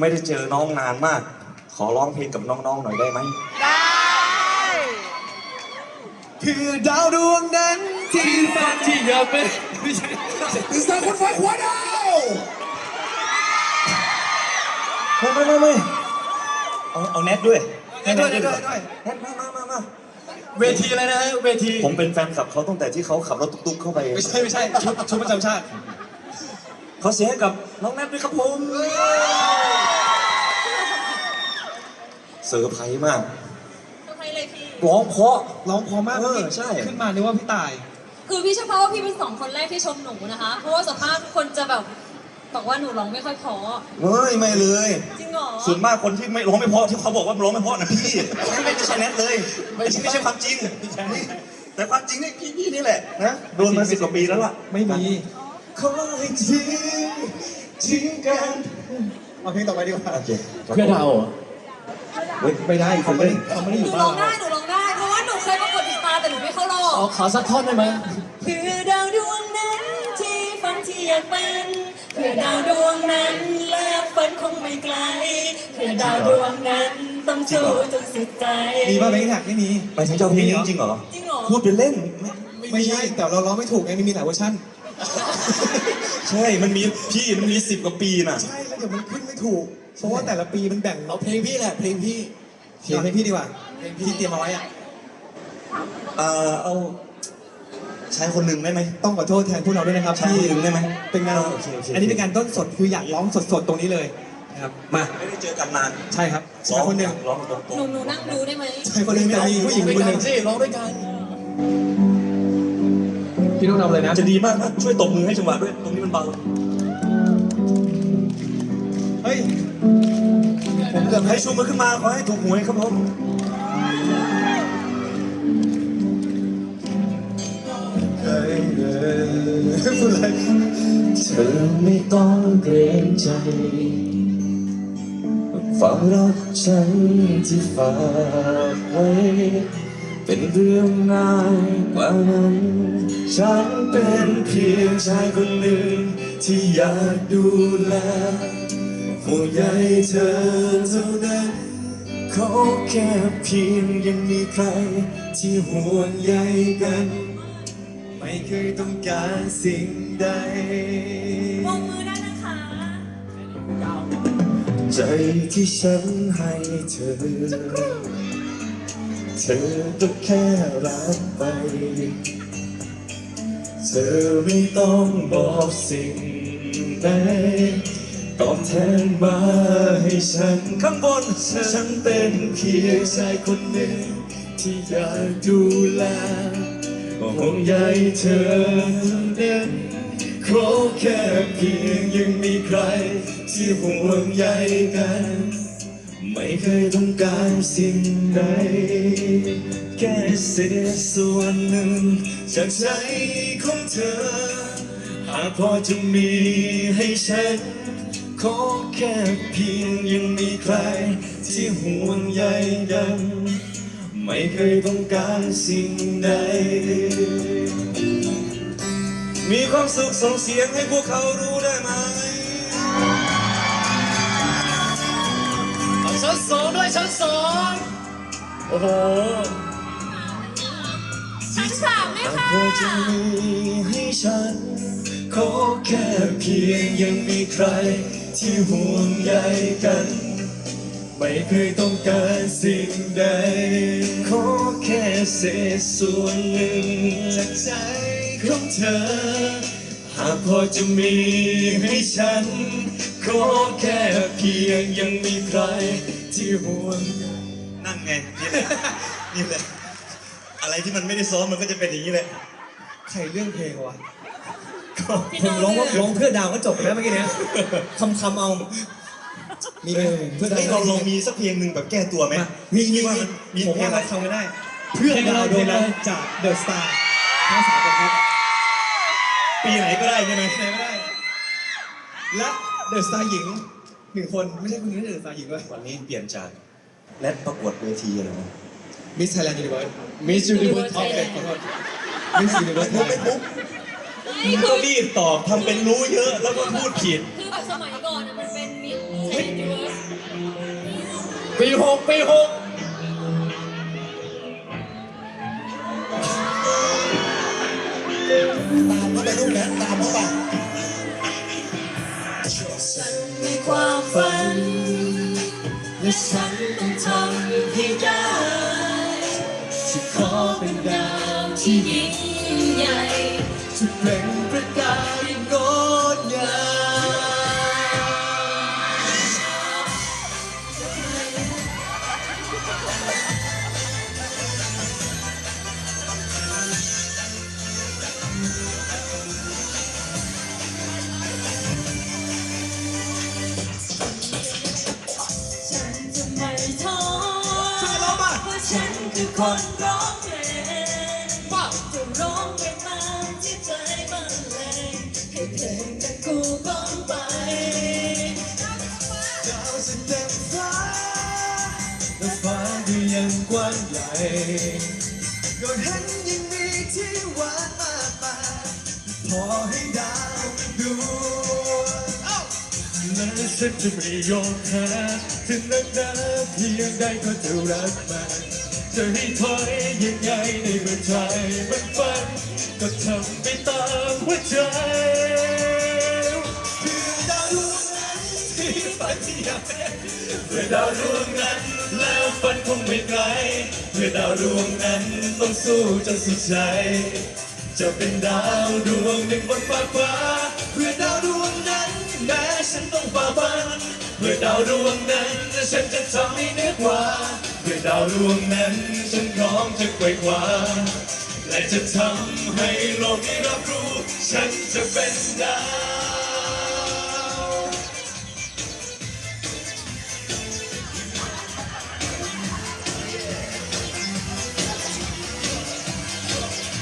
ไม่ได้เจอน้องนานมาก ขอร้องเพลงกับน้องๆหน่อยได้ไหม คือดาวดวงนั้นที่ฝันที่อยากเป็นไม่ใช่คือสตาร์คนฟ้าหัวดาวไม่ไม่ไม่ไม่เอาเอาแนทด้วยได้ด้วยได้ด้วยได้ด้วยแนทมามามามาเวทีอะไรนะฮะเวทีผมเป็นแฟนคลับเขาตั้งแต่ที่เขาขับรถตุ๊กๆเข้าไป ไม่ใช่ไม่ใช่ชุดชุดประจำชาติเขาเสียให้กับน้องแนทด้วยครับผม เซอร์ไพรส์มากทำไมเลยพี่ ร้องเพราะ ร้องพอมากเออใช่ ขึ้นมานึกว่าพี่ตาย คือพี่เฉพาะว่าพี่เป็นสองคนแรกที่ชมหนูนะคะ เพราะว่าสภาพทุกคนจะแบบบอกว่าหนูร้องไม่ค่อยเพอเฮ้ยไม่เลย จริงเหรอส่วนมากคนที่ไม่ร้องไม่เพราะที่เขาบอกว่าร้องไม่เพราะนะพี่ไม่ไม่ใช่แนทเลยไม่ใช่ไม่ใช่ความจริงแต่ความจริงนี่พี่พี่นี่แหละนะโดนมาสิบกว่าปีแล้วล่ะไม่มีขอให้ทิ้งทิ้งกัน เอาเพลงต่อไปดีกว่า โอเค เพื่อดาวเหรอ เฮ้ยไม่ได้เขาไม่ได้เขาไม่ได้หอนูยู่บ้าร้อนงเราได้หนูร้องได้ เพราะว่าหนูเคยประกวดติดตาแต่หนูไม่เข้ารออ๋อบขอสักท่อนได้ไหมเพื่อดาวดวงนั้นที่ฝันที่อยากเป็นเพื่อดาวดวงนั้นและฝันคงไม่ไกลเพื่อดาวดวงนั้นต้องสู้จนสุดใจมีป่ะเพลงแท็กไม่มี ไปถึงเจ้าเพลงนี้จริงเหรอ จริงเหรอพูดเป็นเล่นไม่ไม่ใช่ แต่เราร้องไม่ถูกไงมันมีหลายเวอร์ชันใช่ มันมีพี่มันมีสิบกว่าปีน่ะ ใช่แล้วเดี๋ยวมันขึ้นไม่ถูก เพราะว่าแต่ละปีมันแบ่งเอาเพลงพี่แหละเพลงพี่เขียนให้พี่ดีกว่าเพลงพี่ที่เตรียมเอาไว้อะเอ่อเอาใช้คนหนึ่งได้ไหม ต้องขอโทษแทนพวกเราด้วยนะครับใช้ที่คนหนึ่งได้ไหมเป็นงานโอเคโอเคอันนี้เป็นการต้นสดคืออยากร้องสดๆตรงนี้เลยนะครับมาไม่ได้เจอกันนานใช่ครับชายคนหนึ่งร้องตรงหนูหนูนั่งดูได้ไหมชายคนหนึ่งแต่มีผู้หญิงคนหนึ่งสิร้องด้วยกันพี่ต้องนำเลยนะๆจะดีมากนะช่วยตบมือให้จังหวะด้วยตรงนี้มันเบาเฮ้ย ผมเกือบให้ชูมือขึ้นมาขอให้ถูกหวยครับผมเฮ้ยเฮ้ยพูดอะไรเธอไม่ต้องเกรงใจฝังรักฉันที่ฝากไว้เป็นเรื่องง่ายกว่านั้น ฉันเป็นเพียงชายคนหนึ่งที่อยากดูแล ห่วงใยเธอเท่านั้นขอแค่เพียงยังมีใคร ที่ห่วงใยกัน ไม่เคยต้องการสิ่งใดวงมือได้นะคะใจที่ฉันให้เธอ เธอก็แค่รับไป เธอไม่ต้องบอกสิ่งใด ตอบแทนมาให้ฉันข้างบนฉันเป็นเพียงชายคนหนึ่ง ที่อยากดูแลห่วงใยเธอเน้นขอแค่เพียงยังมีใคร ที่ห่วงใยกัน ไม่เคยต้องการสิ่งใด แค่เศษส่วนหนึ่ง จากใจของเธอ หากพอจะมีให้ฉัน ขอแค่เพียงยังมีใคร ที่ห่วงใยกัน ไม่เคยต้องการสิ่งใด มีความสุขส่งเสียงให้พวกเขารู้ได้ไหมเอาชั้นสองด้วยชั้นสองโอ้โหชั้นสามไหมคะเธอจะมีให้ฉัน ขอแค่เพียงยังมีใคร ที่ห่วงใยกัน ไม่เคยต้องการสิ่งใด ขอแค่เศษส่วนหนึ่งจากใจของเธอ หากพอจะมีให้ฉัน ขอแค่เพียงยังมีใครที่ห่วงใยนั่นไงนี่แหละนี่แหละอะไรที่มันไม่ได้ซ้อมมันก็จะเป็นอย่างนี้แหละ ใครเรื่องเพลงวะพี่ ผมโน้ตร้องว่าเนี่ยร้องเพื่อดาวก็จบแล้วเมื่อกี้เนี้ยคำคำๆเอา มีไหมเพื่อดาวเฮ้ยเราลองมีสักเพลงหนึ่งแบบแก้ตัวไหมมามีมีว่ามีมันมีผมเพลงว่าอะไรเราทำกันได้ เพื่อดาวดวงนั้นจากเดอะสตาร์ทั้งสามคนครับ ปีไหนก็ได้ใช่ไหมไหนไม่ได้ และเดอะสตาร์หญิงหนึ่งคนไม่ใช่คนนี้เดอะสตาร์หญิงด้วยวันนี้เปลี่ยนจากแรดประกวดเวทีอะไรนะมิสไทยแลนด์ยูนิเวิร์สมิสยูนิเวิร์สท็อปเลยขอโทษมิสยูนิเวิร์สมุกไม่มุกนี่ มึงก็รีบตอบทำเป็นรู้เยอะแล้วก็พูดผิด คือแบบสมัยก่อนอะมันเป็นมิสเทนยูเวิร์สปีหกปีหกตามเข้าไปลูกนะตามเข้าไปฉันมีความฝันและฉันต้องทำให้ได้จะขอเป็นดาวที่ยิ่ง ฉันคือคนร้องเพลงจะร้องไปตามที่ใจบันเลงให้เพลงนั้นกูก้องไปดาวจะเต็มฟ้าและฟ้าก็ยังกว้างใหญ่ก็เห็นยังมีที่หวานมากมายพอให้ดาวดูและฉันจะไม่ยอมแพ้ถึงนักหนาเพียงใดก็จะรักมัน จะให้ถอยยังไงในเมื่อใจมันฝัน ก็ทำไปตามหัวใจเพื่อดาวดวงนั้นที่ฝันที่อยากเป็นเพื่อดาวดวงนั้นแล้วฝันคงไม่ไกล เพื่อดาวดวงนั้นต้องสู้จนสุดใจ จะเป็นดาวดวงหนึ่งบนฟ้าฟ้า พื่อดาวดวงนั้นฉันจะทำให้เหนือกว่า เพื่อดาวดวงนั้นฉันพร้อมจะไขว่คว้าและจะทำให้โลกได้รับรู้ ฉันจะเป็นดาว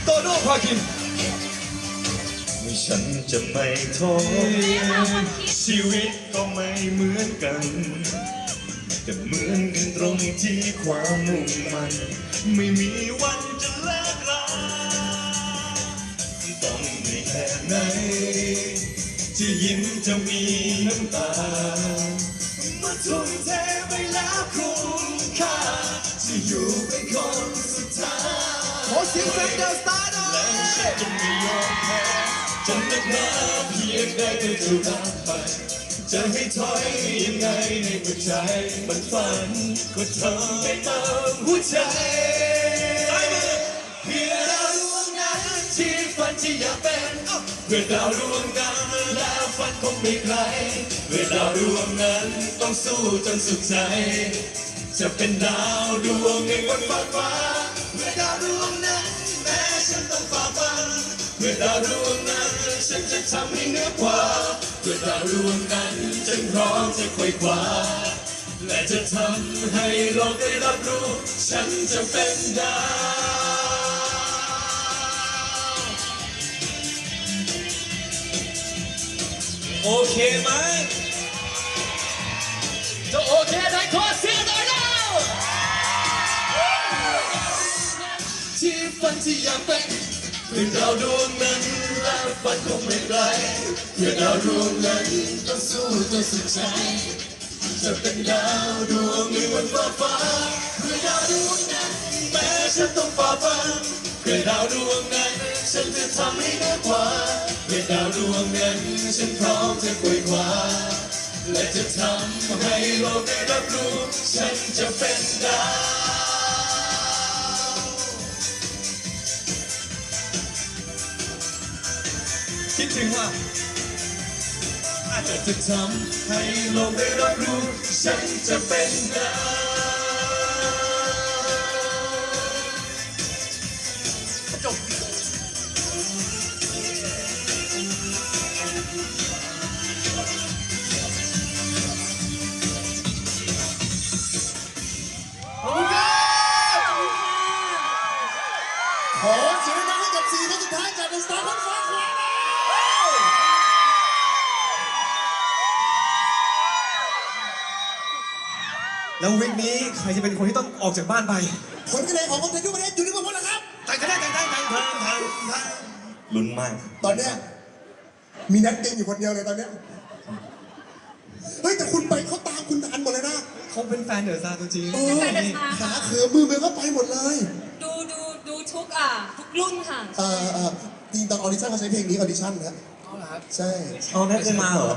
โตโน่พาคินไม่ฉันจะไม่ท้อ ชีวิตก็ไม่เหมือนกัน แต่เหมือนกันตรงที่ความมุ่งมัน ไม่มีวันจะเลิกลาต้องไม่แค่ไหนจะยิ้มจะมีน้ำตามาทุ่มเทไปแล้วคุ้มค่าจะอยู่เป็นคนสุดท้ายขอเสียงแฟนเดอะสตาร์หน่อยและฉันจะไม่ยอมแพ้ จนนักหนาเพียงใดก็จะรักไป จะให้ถอยยังไงในหัวใจ มันฝันก็ทำไปตามหัวใจเพื่อดาวดวงนั้นที่ฝันที่อยากเป็นเพื่อดาวดวงนั้นแล้วฝันคงไม่ไกลเพื่อดาวดวงนั้นต้องสู้จนสุดใจ จะเป็นดาวดวงหนึ่งบนฟ้าฟ้าเพื่อดาวดวง เพื่อดาวดวงนั้นฉันจะทำให้เหนือกว่าเพื่อดาวดวงนั้นฉันพร้อมจะไขว่คว้าและจะทำให้โลกได้รับรู้ ฉันจะเป็นดาวโอเคไหมจะโอเคได้ขอเสียงหน่อยแล้วที่ฝันที่อยากเป็น เพื่อดาวดวงนั้นและฝันคงไม่ไกลเพื่อดาวดวงนั้นต้องสู้จนสุดใจจะเป็นดาวดวงหนึ่งบนฟ้าฟ้าเพื่อดาวดวงนั้นแม้ฉันต้องฝ่าฟันเพื่อดาวดวงนั้นฉันจะทำให้เหนือกว่าเพื่อดาวดวงนั้นฉันพร้อมจะไขว่คว้าและจะทำให้โลกได้รับรู้ฉันจะเป็นดาว คิดถึงว่าอาจจะทำให้โลกได้รับรู้ ฉันจะเป็นดาวจบขอบคุณครับขอเสียงดังให้กับสี่คนสุดท้ายจากเดอะสตาร์ทั้งสองคน แล้ววิกนี้ใครจะเป็นคนที่ต้องออกจากบ้านไปผลคะแนนของคนไทยทุกประเทศอยู่ที่พวกเราครับทางคะแนนทางทางทางทางทางทางลุ้นมากตอนเนี้ยมีนักเก่งอยู่คนเดียวเลยตอนเนี้ยเฮ้ยแต่คุณไปเขาตามคุณทันหมดเลยนะเขาเป็นแฟนเดอะซาร์ตัวจริงเอเป็นอแฟนเดอะสตาร์ขาค่ะเขือมือมือก็ไปหมดเลยดูดูดูทุกอะทุกรุ่นค่ะเออเออจริงตอนออดิชั่นเขาใช้เพลงนี้ออดิชั่นนะเอาละครับใช่เอาแนทเคยมาเหรอ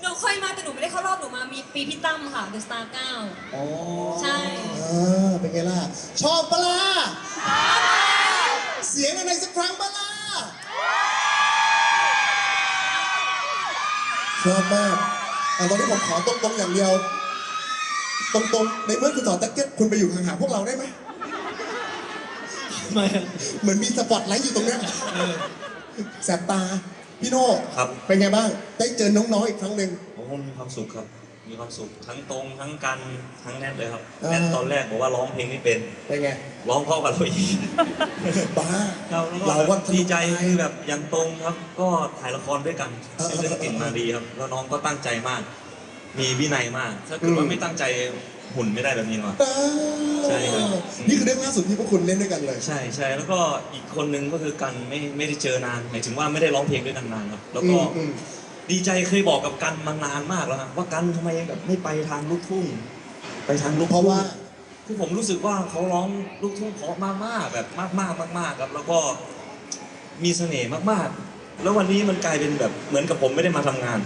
หนูเคยมาแต่หนูไม่ได้เข้ารอบหนูมามีปีพี่ตั้มค่ะเดอะสตาร์เก้าอ๋อใช่ เออเป็นไงล่ะ ชอบปะล่ะเสียงอะไรสักครั้งปะล่ะชอบมากอะตอนนี้ผมขอตรงๆอย่างเดียว ตรงๆ ในเมื่อคุณถอดแจ็คเก็ตคุณไปอยู่ห่างๆพวกเราได้ไหม ไม่อะเหมือนมีสปอตไลท์อยู่ตรงเนี้ยแสบตา พี่โน่ครับ เป็นไงบ้าง ได้เจอน้องๆอีกครั้งหนึ่ง ผมคงมีความสุขครับ มีความสุขทั้งตรงทั้งกันทั้งแนทเลยครับอ่า แนทตอนแรกบอกว่าร้องเพลงไม่เป็นเป็นไง ร้องเพราะกับเราอีกบ้า ครับแล้วเราก็ว่าดีใจคือแบบอย่างตรงครับ ก็ถ่ายละครด้วยกันเออชื่อเรื่องกลิ่นมาดีครับแล้วน้องก็ตั้งใจมาก มีวินัยมาก ถ้าเกิดอืว่าม ไม่ตั้งใจ หุ่นไม่ได้แบบนี้หรอกอ่าใช่ครับ นี่คือเรื่องล่าสุดที่พวกคุณเล่นด้วยกันเลย ใช่ใช่แล้วก็อีกคนนึงก็คือกันไม่ไม่ได้เจอนานหมายถึงว่าไม่ได้ร้องเพลงด้วยกันนานครับแล้วก็อืมอืมดีใจเคยบอกกับกันมานานมากแล้วครับว่ากันทำไมแบบไม่ไปทางลูกทุ่ง ไปทางลูกเพทุ่งราะว่า คือผมรู้สึกว่าเขาร้องลูกทุ่งเพราะมากๆแบบมากๆมากๆครับ แล้วก็มีเสน่ห์มากๆ แล้ววันนี้มันกลายเป็นแบบเหมือนกับผมไม่ได้มาทำงาน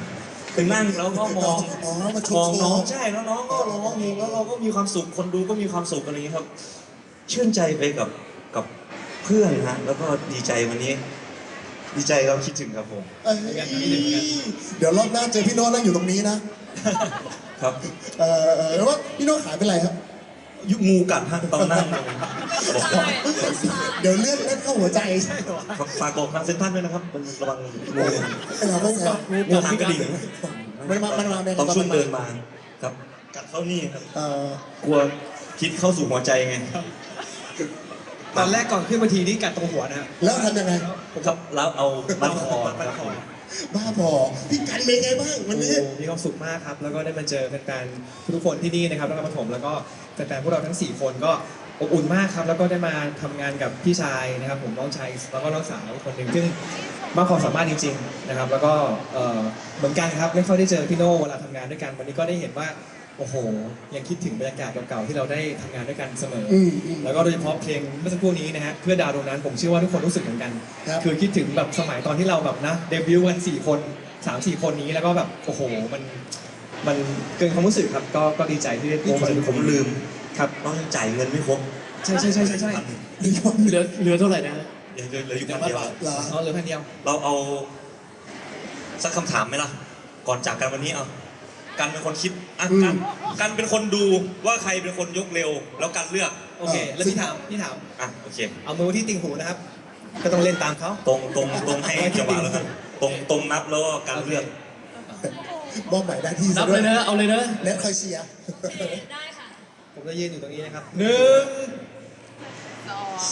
คือนั่งแล้วก็มองอ๋อมาชมองมน้องใช่แล้วน้องก็ร้องเพลงแล้วเราก็มีความสุขคนดูก็มีความสุขอะไรอย่างนี้ยครับ ชื่นใจไปกับกับเพื่อนฮะแล้วก็ดีใจวันนี้ ดีใจครับคิดถึงครับผม เอ้ยเดี๋ยวรอบหน้าเจอพี่โน้ตนั่งอยู่ตรงนี้นะ ครับ เออเออแล้วว่าพี่โน้ตขายเป็นไรครับ ยุคงูกัดฮะตอนนั่งลงใช่ใช่เดี๋ยวเลือดเล่นเข้าหัวใจฝากบอกทางเซ็นทรัลด้วยนะครับมันระวังงูให้เราไม่แพ้งูทางกระดิ่งมันมามันมาในต้องช่วยเดินมาครับ กัดเข้านี่ครับเออกลัวคิดเข้าสู่หัวใจไงตอนแรกก่อนขึ้นมาทีนี่กัดตรงหัวนะฮะแล้วทำยังไงครับแล้วเอาบันคอบั้นคอบ้าพอพี่กันเป็นไงบ้างวันนี้ โอ้มีความสุขมากครับ แล้วก็ได้มาเจอแฟนๆทุกๆคนที่นี่นะครับแล้วก็ปฐมแล้วก็แฟนๆพวกเราทั้ง 4 คนก็อบอุ่นมากครับ แล้วก็ได้มาทำงานกับพี่ชายนะครับ ผมน้องชายแล้วก็น้องสาวคนหนึ่งซึ่งมากความสามารถจริงๆนะครับ แล้วก็เอ่อเหมือนกันครับไม่ค่อยได้เจอพี่โน่เวลาทำงานด้วยกัน วันนี้ก็ได้เห็นว่า โอ้โห ยังคิดถึงบรรยากาศเก่าๆที่เราได้ทำงานด้วยกันเสมอออืมอืม แล้วก็โดยเฉพาะเพลงเมื่อสักครู่นี้นะฮะเพื่อดาวดวงนั้นผมเชื่อว่าทุกคนรู้สึกเหมือนกันครับคือคิดถึงแบบสมัยตอนที่เราแบบนะเดบิวต์กันสี่คนสามสี่คนนี้แล้วก็แบบโอ้โหมันมันเกินความรู้สึกครับก็ก็ดีใจที่ได้โอ้ผมผมลืมครับน้องยังจ่ายเงินไม่ครบใช่ใช่ใช่ใช่ใช่มีคนเหลือเหลือเท่าไหร่นะ เดี๋ยวเหลืออยู่พันเดียวเหรออ๋อเหลือพันเดียว เราเอาสักคำถามไหมล่ะ ก่อนจากกันวันนี้เอา กันเป็นคนคิดอะกันกันเป็นคนดูว่าใครเป็นคนยกเร็ว แล้วกันเลือกโอเค แล้วพี่ถามพี่ถาม อะโอเค เอามือไว้ที่ติ่งหูนะครับ ก็ต้องเล่นตามเขา ตรงตรงตรงให้จังหวะแล้วกันตรงตรงนับแล้วก็การเลือก มอบหมายหน้าที่นัซะบด้วเลยยนะเอาเลยนะและคอยเชียร์ ได้ค่ะผมจะยืนอยู่ตรงนี้นะครับหนึ่ง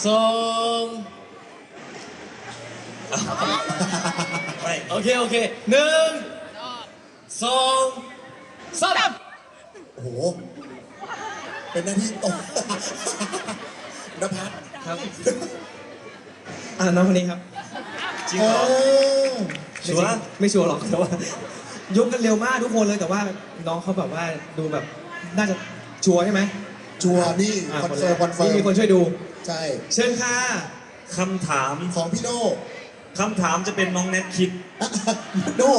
สองไม่ โอเค โอเคหนึ่งสอง สามโอ้โห เป็นหน้าที่ตกนภัสครับ อ่าน้องคนนี้ครับ จริงเอเหรออชัวร์ ไม่ชัวร์หรอกแต่ว่ายกกันเร็วมากทุกคนเลยแต่ว่าน้องเขาแบบว่าดูแบบน่าจะชัวร์ใช่ไหมชัวร์นี่อ่าคอนเฟิร์มคอนเฟินี่ร์มมีคนช่วยดู ใช่เชิญค่ะคำถามของพี่โน่คำถามจะเป็นน้องแนทคิดอะโน่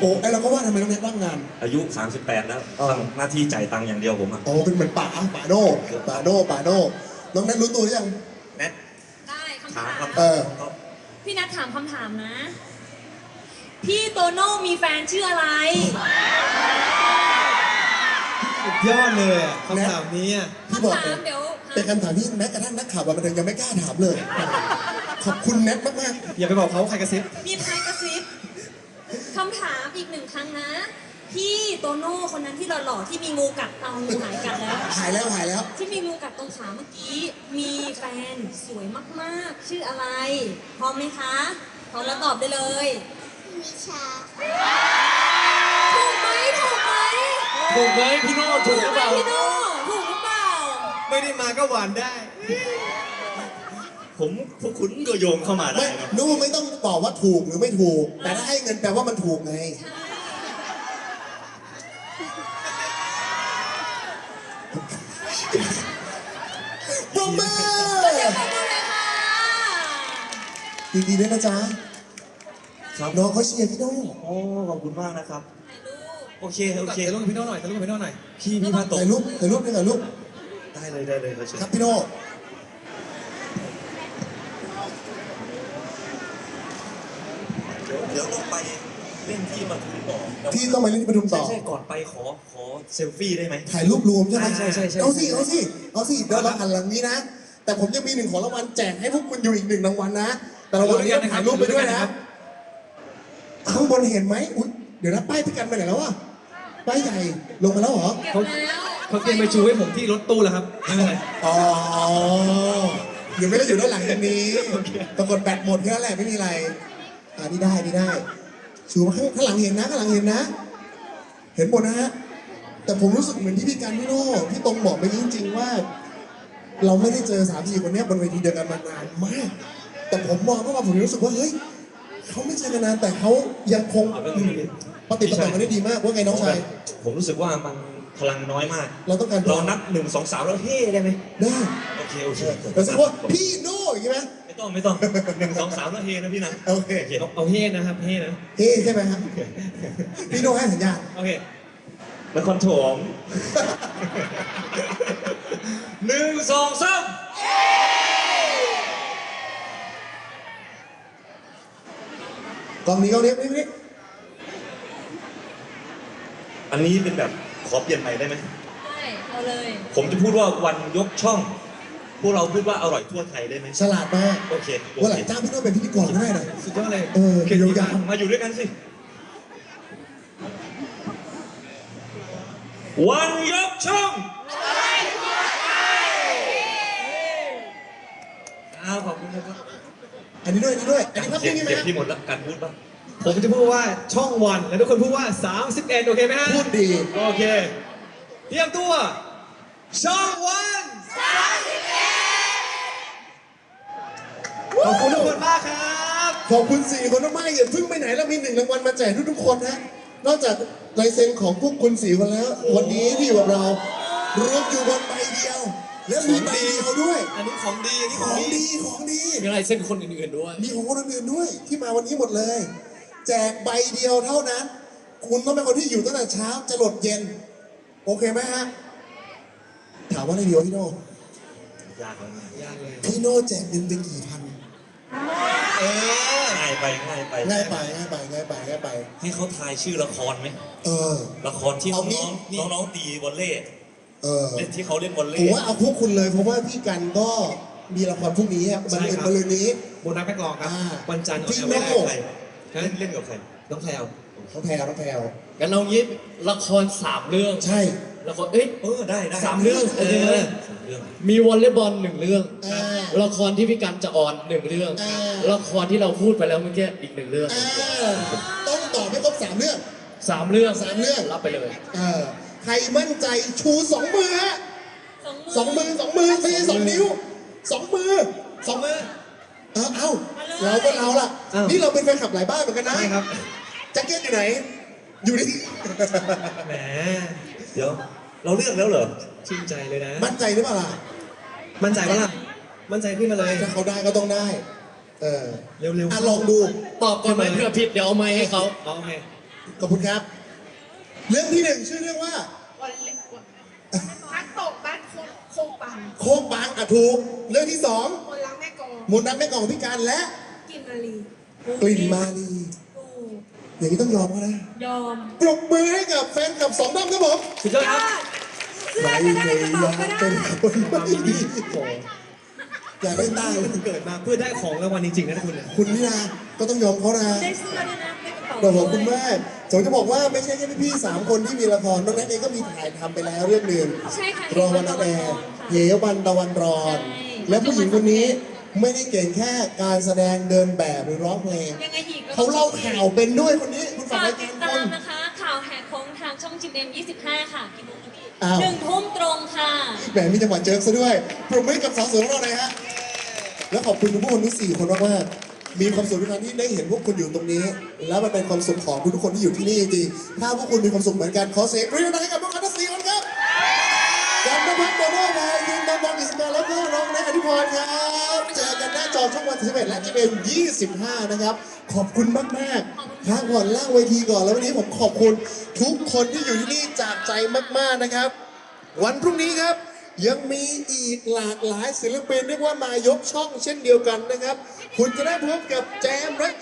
โอ้ไอเราก็ว่าทำไมต้องเน้นว่างงาน อายุ 38 แล้วอ๋อทำหน้าที่จ่ายตังค์อย่างเดียวผมอะโอ้เป็นเหมือนป่าป่าโน่ป่าโน่ป่าโน่น้องนั้นรู้ตัวหรือยังแนทได้คำถามถามคำเอถามอพี่นัทถามคำถามนะ พี่โตโน่มีแฟนชื่ออะไรสุดยอดเลยอะคำถามนี้อะพี่บอกคำเลถายมเดี๋ยวเป็นคำถามที่แม้กระทั่งนักข่าวบันเทิงยังไม่กล้าถามเลย ขอบคุณแนทมากอย่าไปบอกเขาใครกระซิบมีใครกระซิบ คำถามอีกหนึ่งครั้งนะ พี่โตโน่คนนั้นที่หล่อๆที่มีงูกัดเอางูหายกัดแล้วๆหายแล้วหายแล้ว ที่มีงูกัดตรงขาเมื่อกี้ มีแฟนสวยมากๆ ชื่ออะไร พร้อมไหมคะพร้อมแล้วตอบได้เลยนิชาถูกไหมถูกไหมถูกไหมพี่โน่ถูกหรือไหมเปล่าพี่โน่ถูกหรือเปล่า ไม่ได้มาก็หวานได้ ผมพวกคุณก็โยงเข้ามาได้ไม่ครับนู่ไม่ต้องตอบว่าถูกหรือไม่ถูก แต่ถ้าให้เงินแปลว่ามันถูกไงใช่ปรบมือเดี๋ยวขอบคุณเลยค่ะยินดีด้วยนะจ๊ะครับน้องเขาเชียร์พี่โน่โอ้ขอบคุณมากนะครับ โอเคโอเคถ่ายรูปกับพี่โน่หน่อยถ่ายรูปกับพี่โน่หน่อยพี่พี่พาตก ถ่ายรูปถ่ายรูปด้วยถ่ายรูปได้เลยได้เลยครับเชิญ ครับพี่โน่ ดี๋ยวเดี๋ยวต้องไปเล่นที่ปทุมต่อที่ต้องมาเล่นที่ปทุมใช่ต่อ ใช่ก่อนไปขอขอเซลฟี่ได้ไหมถ่ายรูปรวมใช่ไหมใช่ใช่ใช่เอาสิเอาสิเอาสิเดี๋ยวเราหันหลังนี้นะ แต่ผมยังมีหนึ่งของรางวัลแจกให้พวกคุณอยู่อีกหนึ่งรางวัลนะ แต่ระหว่างนี้ต้องถ่ายรูปไปด้วยนะข้างบนเห็นไหมอุ๊ยเดี๋ยวนะป้ายพี่กันไปไหนแล้วอะป้ายใหญ่ลงมาแล้วเหรอเก็บแล้วเขาเตรียมไปชูให้ผมที่รถตู้แล้วครับไม่เป็นไรอ๋อเดี๋ยวไม่ได้อยู่ด้านหลังกันนี้ปรากฏแบตหมดแค่นั้นแหละไม่มีอะไร อ่านี่ได้นี่ได้ชูมาข้างข้างหลังเห็นนะข้างหลังเห็นนะ เห็นหมดนะฮะ แต่ผมรู้สึกเหมือนที่พี่กันพี่โน่พี่ตรงบอกไปจริงๆว่า เราไม่ได้เจอสามสี่คนเนี้ยบนเวทีเดียวกันมานานมาก แต่ผมมองเข้ามาผมรู้สึกว่าเฮ้ยเขาไม่เจอกันนานแต่เขายังคงปฏิปต่อกันได้ดีมากว่าไงน้องชายผมรู้สึกว่ามันพลังน้อยมาก เราต้องการเรานับหนึ่งสองสามแล้วเฮ้ได้ไหมได้ โอเคโอเคเราจะว่าพี่โน่อย่างงี้ไหมไม่ ต้องไม่ต้องหนึ่งสองสามแล้วเฮนะพี่นะโอเคโอเคเอาเอาเฮนะครับเฮนะเฮ้ใช่ไหมครับพี่โน่ให้สัญญาณโอเคนครถมหนึ่งสองสามกล้องนี้กล้องนี้นี่นี่อันนี้เป็นแบบขอเปลี่ยนใหม่ได้ไหม ได้ เอาเลย ผมจะพูดว่าวันยกช่อง พวกเราพูดว่าอร่อยทั่วไทยได้ไหมฉลาดมากโอเคโอวันหเคลังจ้างพี่โน่เป็นพิธีกรก็ได้นะ สุดยอดเลยเออเกี่ยวยาวมาอยู่ด้วยกันสิ วันยกช่องอ้าวขอบคุณนะครับอันนี้ด้วยอันนี้ด้วย อันนี้พับเก็บนี่ไหมเก็บฮะที่หมดแล้วการพูดป่ะผมจะพูดว่าช่องวัน แล้วทุกคนพูดว่า 31 โอเคไหมฮะ พูดดี โอเค เตรียมตัว ช่องวัน ขอบคุณทุกคนมากครับขอบคุณสี่คนมากๆอย่าเพิ่งไปไหนแล้วมีหนึ่งรางวัลมาแจกทุกๆคนนะนอกจากลายเซ็นของพวกคุณสี่คนแล้ว วันนี้ที่อยู่กับเรารวมอยู่บนใบเดียว และมีใบเดียวด้วย อันนี้ของดีอันนี้ขขอองงดีดีของดี มีลายเส้นคนอื่นๆด้วย มีของคนอื่นๆด้วยที่มาวันนี้หมดเลย แจกใบเดียวเท่านั้น คุณต้องเป็นคนที่อยู่ตั้งแต่เช้าจะหลดเย็น โอเคไหมฮะ ถามว่าอะไรดีวะพี่โน่ยากเลยยากเลยพี่โน่แจกเงินไปกี่พัน เออง่ายไปง่ายไปง่ายไปง่ายไปง่ายไปง่ายไป ให้เขาทายชื่อละครไหมเออ ละครที่เอาน้องงี้น้องน้องๆตีวอลเล่เออเล่นที่เขาเล่นวอลผเล่มว่าเอาพวกคุณเลยเพราะว่าพี่กันก็มีละครพรุ่งนี้อะมันเป็นมะรืนนี้ โบนัสแบ็กลองครับ อ่าวันจันทร์จริงเอไหมแม่ใครเล่นเล่นกับใครน้องแพลวน้องแพรน้องแพรงั้นเรายิบละครสามเรื่อง ใช่ ละครเอ้ยเออได้ได้สามเรื่องเออสามเรื่อง มีวอลเลย์บอลหนึ่งเรื่องอ่าละครที่พี่กันจะออนหนึ่งเรื่องอ่าละครที่เราพูดไปแล้วเมื่อกี้อีกหนึ่งเรื่องอ่าต้องตอบให้ครบสามเรื่อง สามเรื่องสามเรื่อง รับไปเลย เออใครมั่นใจชูสองมือฮะสองมือสองมือไม่ใช่สองนิ้วสองมือสองมือเออเอาเราก็เราล่ะ อ้าว นี่เราเป็นแฟนคลับหลายบ้านเหมือนกันนะใช่ครับแจ็คเก็ตอยู่ไหน อยู่นี่ แหม เดี๋ยว เราเลือกแล้วเหรอชื่นใจเลยนะ มั่นใจหรือเปล่าล่ะมั่นใจปะล่ะ มั่นใจขึ้นมาเลยถ้าเขาได้ก็ต้องได้ เออเร็วๆอะลองดูตอบก่อนไหมเผื่อผิดเดี๋ยวเอาไม้ให้เขาเอาโอเคขอบคุณครับ เรื่องที่หนึ่งชื่อเรื่องว่าวันเล็กวันนักตกบ้านโคกโคกปังโคกบางอะถูก เรื่องที่สองคนรักแม่กองมนต์รักแม่กล่องพิการและกินนาลีกลิ่นมาลีกู อย่างนี้ต้องยอมเขานะยอมปรบมือให้กับแฟนคลับสองด้อมครับผมสุดยอดครับเสื้อก็ได้กระเป๋าก็ได้เป็นคนไม่ดีโอ้โหอย่าได้ตั้งเกิดมาเพื่อได้ของรางวัลจริงๆนะคุณเนี่ยคุณนี่นะก็ต้องยอมเขานะได้เสื้อด้วยนะได้กระเป๋าขอบคุณมากผมจะบอกว่าไม่ใช่แค่พี่ๆสามคนที่มีละครน้องแนทเองก็มีถ่ายทำไปแล้วเรื่องหนึ่งใช่ค่ะรอวันอแดงเหยวันตะวันรอนใช่และผู้หญิงคนนี้ ไม่ได้เก่งแค่การแสดงเดินแบบหรือร้องเพลง ยังไงอีกก็เขาเล่าข่าวเป็นด้วยคนนี้คุณฝากฝากรายติการดคุตามณ นะคะ ข่าวแหกโค้งทางช่องจิมเอ็ม25 ค่ะกี่โมงนะพี่อ้าว หนึ่งทุ่มตรงค่ะ แหมมีจังหวะเจิมซะด้วยปรบมือให้กับสาวสวยของเราหน่อยฮะ แล้วขอบคุณทุกคนทั้งสี่คนมากๆมีความสุขทุกครั้งที่ได้เห็นพวกคุณอยู่ตรงนี้ แล้วมันเป็นความสุขของทุกๆคนที่อยู่ที่นี่จริงๆถ้าพวกคุณมีความสุขเหมือนกันขอเสียงปรบมือให้กับพวกคุณทั้งสี่คนครับกลับมา ทุกคนครับ เจอกันหน้าจอช่องวัน11และจีเอ็ม25นะครับ ขอบคุณมากๆพักผ่อนล่างเวทีก่อนแล้ววันนี้ผมขอบคุณทุกคนที่อยู่ที่นี่จากใจมากๆนะครับ วันพรุ่งนี้ครับ ยังมีอีกหลากหลายศิลปินเรียกว่ามายกช่องเช่นเดียวกันนะครับ คุณจะได้พบกับแจมรัช